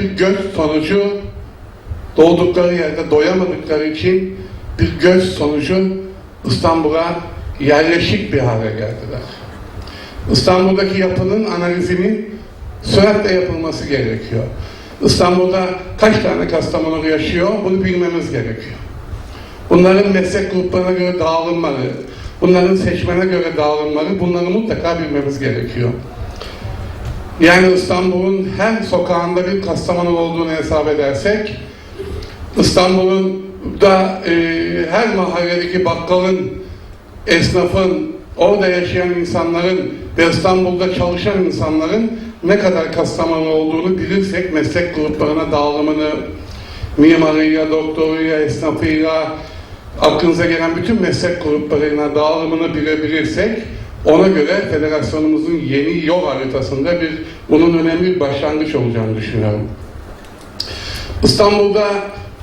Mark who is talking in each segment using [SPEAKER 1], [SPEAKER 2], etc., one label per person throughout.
[SPEAKER 1] bir göç sonucu doğdukları yerde doyamadıkları için bir göç sonucu İstanbul'a yerleşik bir hale geldiler. İstanbul'daki yapının analizinin süratle yapılması gerekiyor. İstanbul'da kaç tane Kastamonu yaşıyor bunu bilmemiz gerekiyor. Bunların meslek gruplarına göre dağılımları, bunların seçmene göre dağılımları bunları mutlaka bilmemiz gerekiyor. Yani İstanbul'un her sokağında bir Kastamonu olduğunu hesap edersek İstanbul'un da e, her mahalledeki bakkalın, esnafın, orada yaşayan insanların ve İstanbul'da çalışan insanların ne kadar Kastamonu olduğunu bilirsek meslek gruplarına dağılımını, mimarıyla, doktoruyla, esnafıyla, aklınıza gelen bütün meslek gruplarına dağılımını bilebilirsek ona göre federasyonumuzun yeni yol haritasında bir bunun önemli bir başlangıç olacağını düşünüyorum. İstanbul'da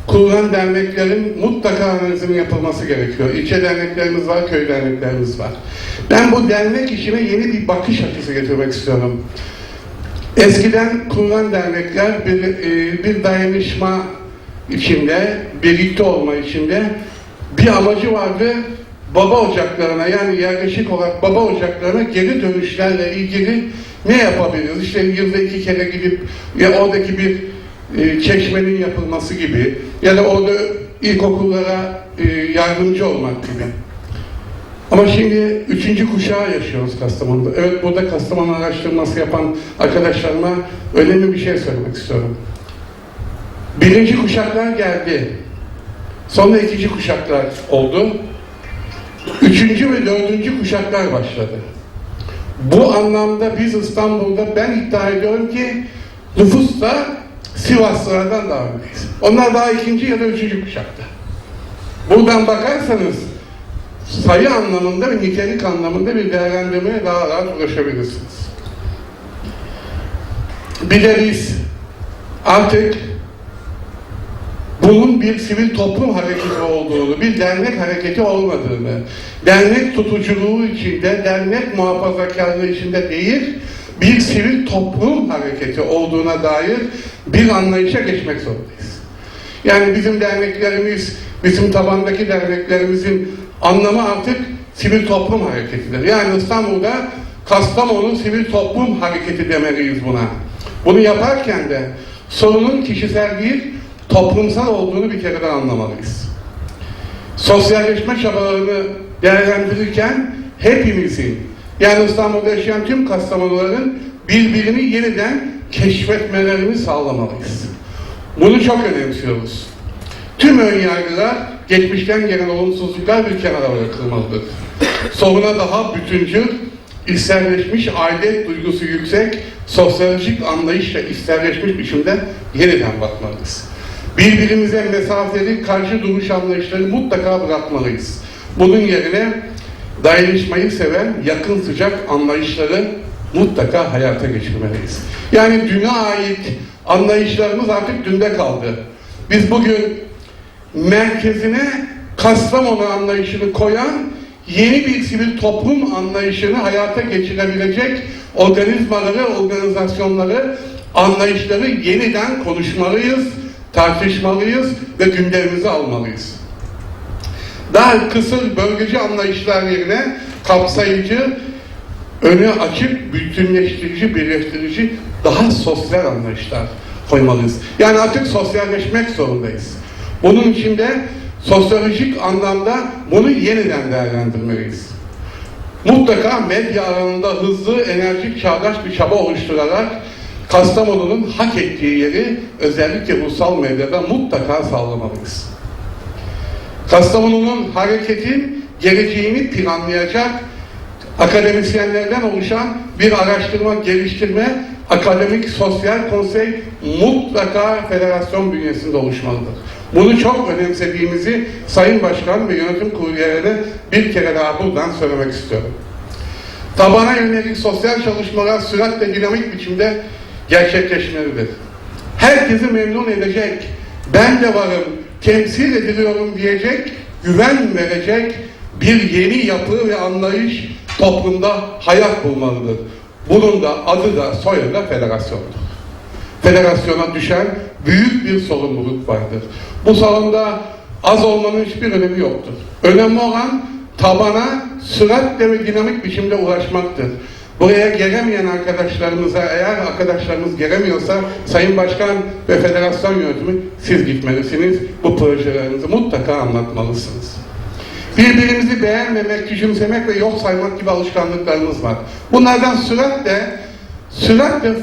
[SPEAKER 1] kurulan derneklerin mutlaka analizinin yapılması gerekiyor. İlçe derneklerimiz var, köy derneklerimiz var. Ben bu dernek işine yeni bir bakış açısı getirmek istiyorum. Eskiden kurulan dernekler bir, e, bir dayanışma içinde, birlikte olma içinde bir amacı vardı. Baba ocaklarına yani yerleşik olarak baba ocaklarına geri dönüşlerle ilgili ne yapabiliriz? İşte yılda iki kere gidip ya oradaki bir e, çeşmenin yapılması gibi ya da orada ilkokullara e, yardımcı olmak gibi. Ama şimdi üçüncü kuşağı yaşıyoruz Kastamonu'da. Evet burada Kastamonu araştırması yapan arkadaşlarıma önemli bir şey söylemek istiyorum. Birinci kuşaklar geldi. Sonra ikinci kuşaklar oldu. Üçüncü ve dördüncü kuşaklar başladı. Bu anlamda biz İstanbul'da ben iddia ediyorum ki nüfusta Sivaslılardan daha büyüğüz. Onlar daha ikinci ya da üçüncü kuşakta. Buradan bakarsanız sayı anlamında ve nitelik anlamında bir değerlendirmeye daha rahat ulaşabilirsiniz. Bir de biz artık bunun bir sivil toplum hareketi olduğunu, bir dernek hareketi olmadığını, dernek tutuculuğu içinde, dernek muhafazakarlığı içinde değil, bir sivil toplum hareketi olduğuna dair bir anlayışa geçmek zorundayız. Yani bizim derneklerimiz, bizim tabandaki derneklerimizin anlamı artık sivil toplum hareketidir. Yani İstanbul'da Kastamonu Sivil Toplum Hareketi demeliyiz buna. Bunu yaparken de sorunun kişisel değil, toplumsal olduğunu bir kereden anlamalıyız. Sosyalleşme çabalarını değerlendirirken hepimizin, yani İstanbul'da yaşayan tüm Kastamonuların birbirini yeniden keşfetmelerini sağlamalıyız. Bunu çok önemsiyoruz. Tüm önyargılar, geçmişten gelen olumsuzluklar bir kenara bırakılmalıdır. Soruna daha bütüncül, içselleşmiş aile duygusu yüksek, sosyolojik anlayışla içselleşmiş biçimde yeniden bakmalıyız. Birbirimize mesafeli karşı duruş anlayışları mutlaka bırakmalıyız. Bunun yerine dayanışmayı seven, yakın sıcak anlayışları mutlaka hayata geçirmeliyiz. Yani düne ait anlayışlarımız artık dünde kaldı. Biz bugün merkezine Kastamonu anlayışını koyan yeni bir sivil toplum anlayışını hayata geçirebilecek organizmaları, organizasyonları, anlayışları yeniden konuşmalıyız, tartışmalıyız ve gündemimize almalıyız. Daha kısır bölgeci anlayışlar yerine kapsayıcı, önü açık, bütünleştirici, birleştirici, daha sosyal anlayışlar koymalıyız. Yani artık sosyalleşmek zorundayız. Bunun için de sosyolojik anlamda bunu yeniden değerlendirmeliyiz. Mutlaka medya alanında hızlı, enerjik, çağdaş bir çaba oluşturarak Kastamonu'nun hak ettiği yeri özellikle ulusal medyada mutlaka sağlamalıyız. Kastamonu'nun hareketin geleceğini planlayacak akademisyenlerden oluşan bir araştırma geliştirme akademik sosyal konsey mutlaka federasyon bünyesinde oluşmalıdır. Bunu çok önemsediğimizi Sayın Başkan ve yönetim kurulu üyelerine bir kere daha buradan söylemek istiyorum. Tabana yönelik sosyal çalışmalar süratle dinamik biçimde gerçekleşmelidir. Herkesi memnun edecek, ben de varım, temsil ediliyorum diyecek, güven verecek bir yeni yapı ve anlayış toplumda hayat bulmalıdır. Bunun da adı da soyadı da federasyondur. federasyona düşen büyük bir sorumluluk vardır. Bu salonda az olmanın hiçbir önemi yoktur. Önemli olan tabana süratle ve dinamik biçimde ulaşmaktır. Buraya gelemeyen arkadaşlarımıza, eğer arkadaşlarımız gelemiyorsa Sayın Başkan ve Federasyon Yönetimi siz gitmelisiniz. Bu projelerinizi mutlaka anlatmalısınız. Birbirimizi beğenmemek, küçümsemek ve yok saymak gibi alışkanlıklarımız var. Bunlardan süratle, süratle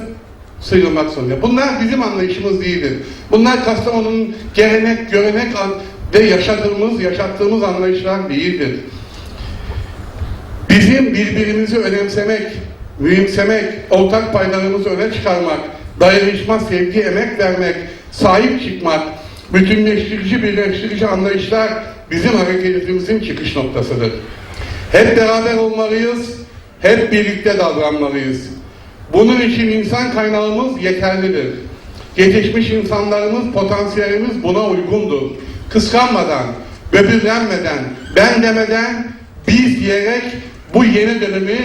[SPEAKER 1] sıyrılmak zorunda. Bunlar bizim anlayışımız değildir. Bunlar Kastamonu'nun gelenek, görenek ve yaşadığımız, yaşattığımız anlayışlar değildir. Bizim birbirimizi önemsemek, mühimsemek, ortak paylarımızı öne çıkarmak, dayanışma, sevgi, emek vermek, sahip çıkmak, bütünleştirici, birleştirici anlayışlar bizim hareketimizin çıkış noktasıdır. Hep beraber olmalıyız, hep birlikte davranmalıyız. Bunun için insan kaynağımız yeterlidir. Yetişmiş insanlarımız, potansiyelimiz buna uygundur. Kıskanmadan, böbürlenmeden, ben demeden, biz diyerek bu yeni dönemi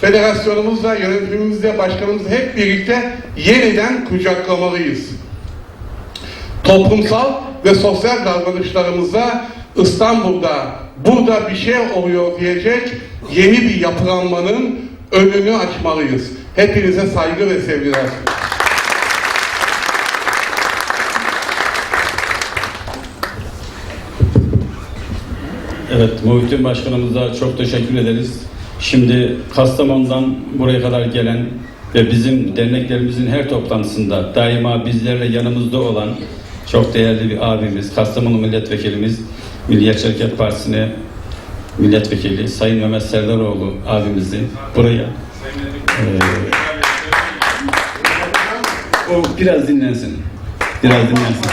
[SPEAKER 1] federasyonumuzla, yönetimimizle, başkanımızla hep birlikte yeniden kucaklamalıyız. Toplumsal ve sosyal davranışlarımızda İstanbul'da burada bir şey oluyor diyecek yeni bir yapılanmanın önünü açmalıyız. Hepinize saygı ve sevgiler.
[SPEAKER 2] Evet, Muhittin Başkanımıza çok teşekkür ederiz. Şimdi Kastamonu'dan buraya kadar gelen ve bizim derneklerimizin her toplantısında daima bizlerle yanımızda olan çok değerli bir abimiz, Kastamonu Milletvekilimiz, Milliyetçi Hareket Partisi'ne milletvekili Sayın Mehmet Serdaroğlu abimizi buraya eee, o biraz dinlensin. Biraz dinlensin.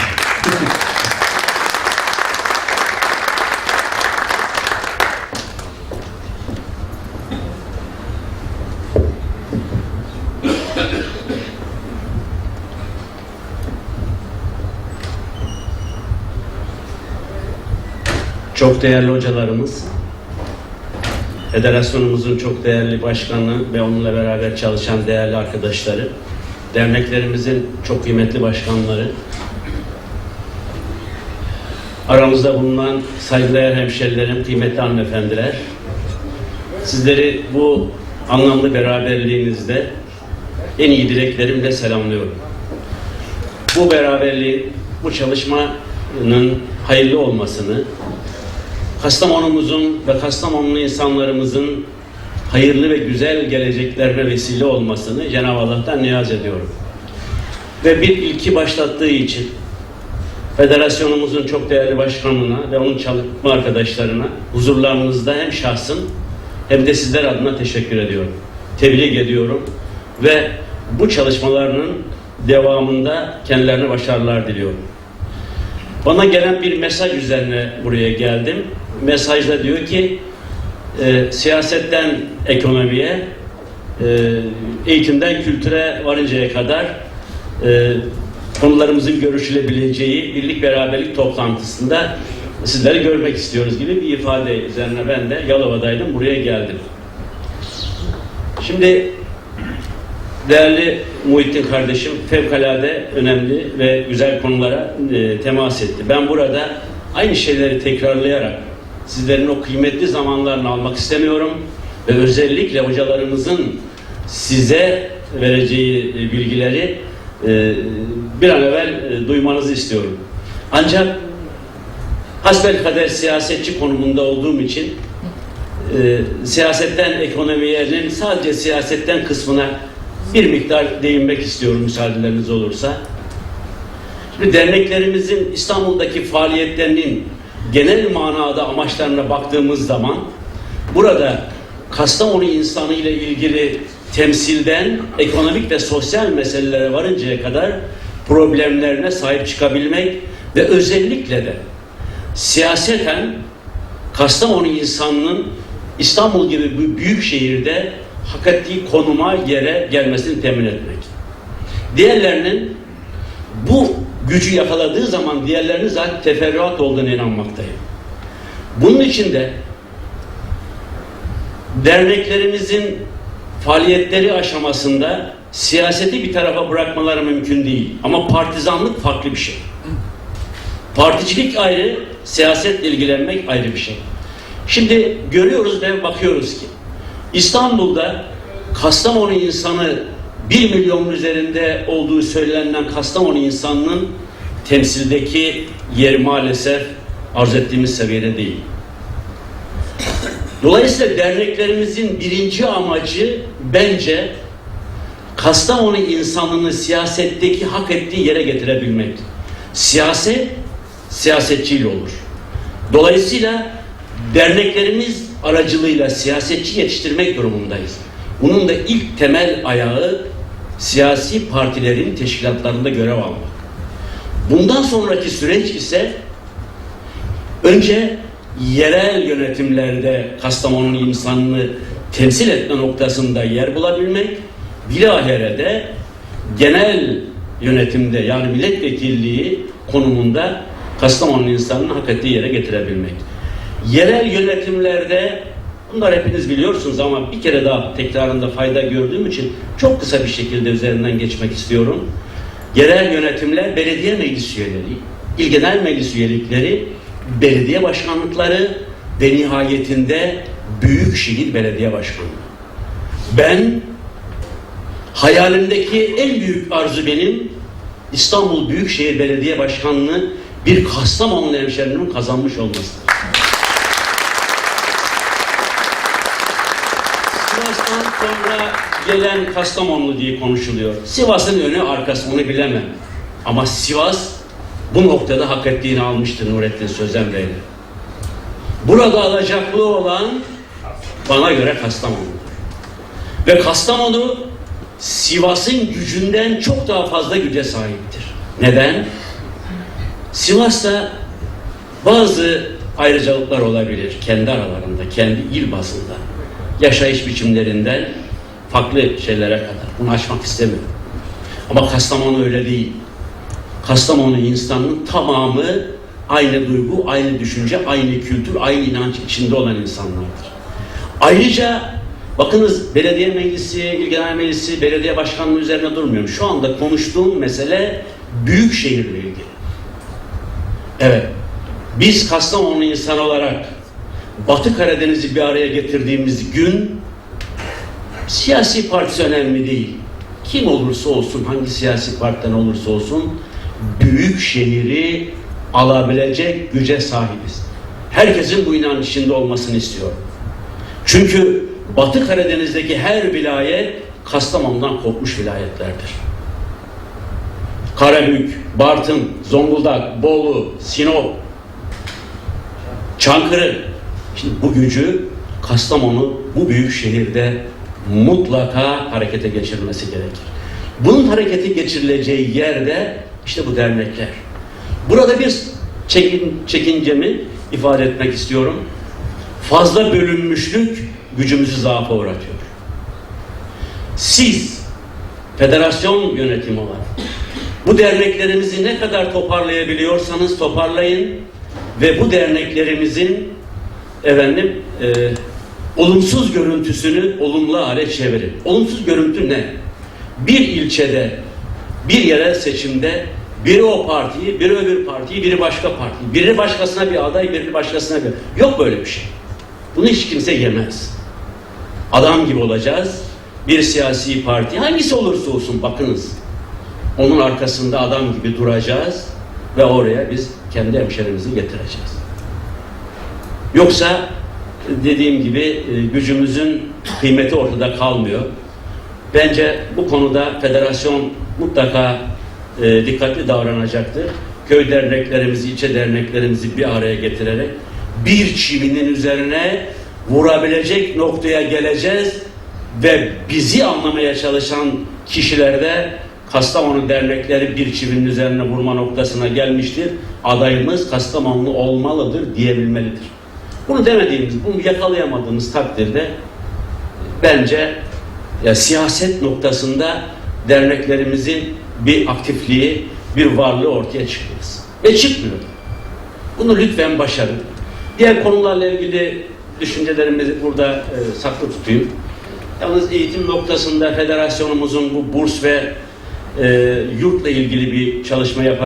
[SPEAKER 3] Çok değerli hocalarımız, federasyonumuzun çok değerli başkanı ve onunla beraber çalışan değerli arkadaşları, derneklerimizin çok kıymetli başkanları, aramızda bulunan saygıdeğer hemşerilerim, kıymetli hanımefendiler, sizleri bu anlamlı beraberliğinizde en iyi dileklerimle selamlıyorum. Bu beraberliğin, bu çalışmanın hayırlı olmasını, Kastamonumuzun ve Kastamonlu insanlarımızın hayırlı ve güzel geleceklerine vesile olmasını Cenab-ı Allah'tan niyaz ediyorum. Ve bir ilki başlattığı için federasyonumuzun çok değerli başkanına ve onun çalışma arkadaşlarına huzurlarınızda hem şahsım hem de sizler adına teşekkür ediyorum. Tebrik ediyorum ve bu çalışmalarının devamında kendilerine başarılar diliyorum. Bana gelen bir mesaj üzerine buraya geldim. Mesajda diyor ki e, siyasetten ekonomiye, e, eğitimden kültüre varıncaya kadar e, konularımızın görüşülebileceği birlik beraberlik toplantısında sizleri görmek istiyoruz gibi bir ifade üzerine ben de Yalova'daydım buraya geldim. Şimdi Değerli Muhittin kardeşim fevkalade önemli ve güzel konulara e, temas etti. Ben burada aynı şeyleri tekrarlayarak sizlerin o kıymetli zamanlarını almak istemiyorum ve özellikle hocalarımızın size vereceği e, bilgileri e, bir an evvel e, duymanızı istiyorum. Ancak hasbelkader siyasetçi konumunda olduğum için e, siyasetten ekonomiyenin sadece siyasetten kısmına bir miktar değinmek istiyorum müsaadeleriniz olursa. Şimdi derneklerimizin İstanbul'daki faaliyetlerinin genel manada amaçlarına baktığımız zaman burada Kastamonu insanı ile ilgili temsilden ekonomik ve sosyal meselelere varıncaya kadar problemlerine sahip çıkabilmek ve özellikle de siyaseten Kastamonu insanının İstanbul gibi bir büyük şehirde hak ettiği konuma, yere gelmesini temin etmek. Diğerlerinin bu gücü yakaladığı zaman diğerlerinin zaten teferruat olduğunu inanmaktayım. Bunun için de derneklerimizin faaliyetleri aşamasında siyaseti bir tarafa bırakmaları mümkün değil. Ama partizanlık farklı bir şey. Particilik ayrı, siyasetle ilgilenmek ayrı bir şey. Şimdi görüyoruz ve bakıyoruz ki İstanbul'da Kastamonu insanı 1 milyonun üzerinde olduğu söylenen Kastamonu insanının temsildeki yeri maalesef arz ettiğimiz seviyede değil. Dolayısıyla derneklerimizin birinci amacı bence Kastamonu insanını siyasetteki hak ettiği yere getirebilmek. Siyaset siyasetçiyle olur. Dolayısıyla derneklerimiz aracılığıyla siyasetçi yetiştirmek durumundayız. Bunun da ilk temel ayağı siyasi partilerin teşkilatlarında görev almak. Bundan sonraki süreç ise önce yerel yönetimlerde Kastamonu insanını temsil etme noktasında yer bulabilmek, bilahare de genel yönetimde yani milletvekilliği konumunda Kastamonu insanını hak ettiği yere getirebilmek. Yerel yönetimlerde bunlar hepiniz biliyorsunuz ama bir kere daha tekrarında fayda gördüğüm için çok kısa bir şekilde üzerinden geçmek istiyorum. Yerel yönetimler belediye meclis üyeleri, il genel meclis üyelikleri, belediye başkanlıkları ve nihayetinde büyükşehir belediye başkanlığı. Ben hayalimdeki en büyük arzu benim İstanbul Büyükşehir Belediye Başkanlığı bir Kastamonu hemşerimin kazanmış olmasıdır. Sonra gelen Kastamonlu diye konuşuluyor. Sivas'ın önü arkası onu bilemem. Ama Sivas bu noktada hak ettiğini almıştır Nurettin Sözen Bey'le. Burada alacaklı olan bana göre Kastamonu'dur. Ve Kastamonu Sivas'ın gücünden çok daha fazla güce sahiptir. Neden? Sivas'ta bazı ayrıcalıklar olabilir kendi aralarında, kendi il bazında. Yaşayış biçimlerinden farklı şeylere kadar. Bunu açmak istemiyorum. Ama Kastamonu öyle değil. Kastamonu insanının tamamı aynı duygu, aynı düşünce, aynı kültür, aynı inanç içinde olan insanlardır. Ayrıca bakınız belediye meclisi, il genel meclisi, belediye başkanlığı üzerine durmuyorum. Şu anda konuştuğum mesele büyük şehirle ilgili. Evet. Biz Kastamonu insan olarak Batı Karadeniz'i bir araya getirdiğimiz gün siyasi partisi önemli değil. Kim olursa olsun, hangi siyasi partiden olursa olsun büyük şehri alabilecek güce sahibiz. Herkesin bu inanç içinde olmasını istiyorum. Çünkü Batı Karadeniz'deki her vilayet Kastamonu'dan kopmuş vilayetlerdir. Karabük, Bartın, Zonguldak, Bolu, Sinop, Çankırı. Şimdi bu gücü Kastamonu bu büyük şehirde mutlaka harekete geçirmesi gerekir. Bunun harekete geçirileceği yerde işte bu dernekler. Burada bir çekin, çekincemi ifade etmek istiyorum. Fazla bölünmüşlük gücümüzü zaafa uğratıyor. Siz federasyon yönetimi olarak bu derneklerimizi ne kadar toparlayabiliyorsanız toparlayın ve bu derneklerimizin efendim e, olumsuz görüntüsünü olumlu hale çevirin. Olumsuz görüntü ne? Bir ilçede, bir yerel seçimde biri o partiyi, biri öbür partiyi, biri başka partiyi. Biri başkasına bir aday, biri başkasına bir... Yok böyle bir şey. Bunu hiç kimse yemez. Adam gibi olacağız. Bir siyasi parti, hangisi olursa olsun bakınız. Onun arkasında adam gibi duracağız ve oraya biz kendi hemşerimizi getireceğiz. Yoksa dediğim gibi e, gücümüzün kıymeti ortada kalmıyor. Bence bu konuda federasyon mutlaka e, dikkatli davranacaktır. Köy derneklerimizi, ilçe derneklerimizi bir araya getirerek bir çivinin üzerine vurabilecek noktaya geleceğiz ve bizi anlamaya çalışan kişilerde Kastamonu dernekleri bir çivinin üzerine vurma noktasına gelmiştir. Adayımız Kastamonlu olmalıdır diyebilmelidir. Bunu demediğimiz, bunu yakalayamadığımız takdirde bence ya siyaset noktasında derneklerimizin bir aktifliği, bir varlığı ortaya çıkmaz. Ve çıkmıyor. Bunu lütfen başarın. Diğer konularla ilgili düşüncelerimizi burada e, saklı tutayım. Yalnız eğitim noktasında federasyonumuzun bu burs ve e, yurtla ilgili bir çalışma yapar.